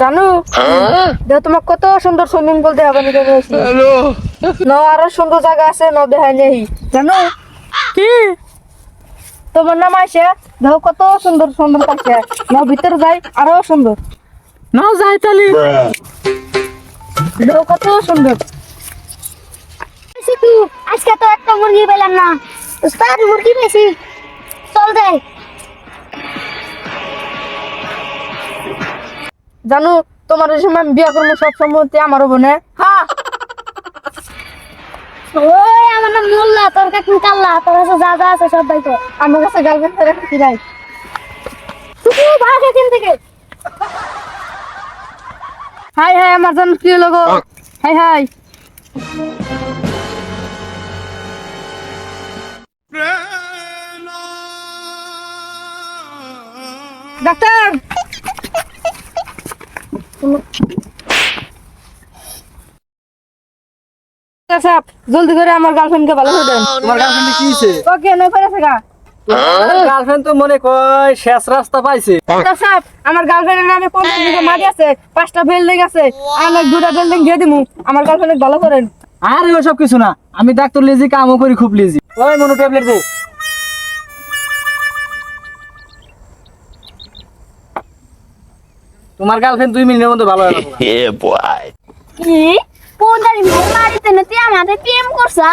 জানু? দেখ তোমার কত সুন্দর সুইমিং পুল দেখা বানি রয়েছে ন আরও সুন্দর জায়গা আছে ন দেখাই নেই। জানো? কি? তোমার নাম আইসে দেখো কত সুন্দর সুন্দর পাইছে ন ভিতরে যাই আরও সুন্দর। না যাই তালি দেখো কত সুন্দর। আজকে তো একটা মুরগি পেলাম না। উস্তাদ মুরগি পেয়েছি চল যাই জানো তোমার এই সময় বিয়া করব সব সম্মতি আমার হব না হ্যাঁ ওই আমার নাম মোল্লা তোর কাছে কাল্লা তোর কাছে যা যা আছে সব বাইতো আমার কাছে গার্লফ্রেন্ড রেখে ফিরাই তুই ভাগ এখান থেকে? হাই হাই আমার জানো কি হলো গো? High high. ডাক্তার! সাহেব জলদি করে আমার গার্লফ্রেন্ডকে ভালো করে দেন। তোমার গার্লফ্রেন্ড কি হইছে? ওকে নয় পড়ে থাকা গার্লফ্রেন্ড তো মনে কয় শেষ রাস্তা পাইছে। ডাক্তার সাহেব আমার গার্লফ্রেন্ডের নামে পঞ্চাশ বিঘা মাটি আছে পাঁচটা বিল্ডিং আছে আমার দুটা বিল্ডিং দিয়ে দিমু। আমার গার্লফ্রেন্ড ভালো করেন। আর সব কিছু না। আমি ডাক্তার লেজি কামও করি খুব লেজি। ওই মনো ট্যাবলেট দে। তোমার গার্লফ্রেন্ড দুই মিনিটের মধ্যে ভালো হয়ে যাবে। কি? কোন মারিতে না তুই আমাদের প্রেম করছা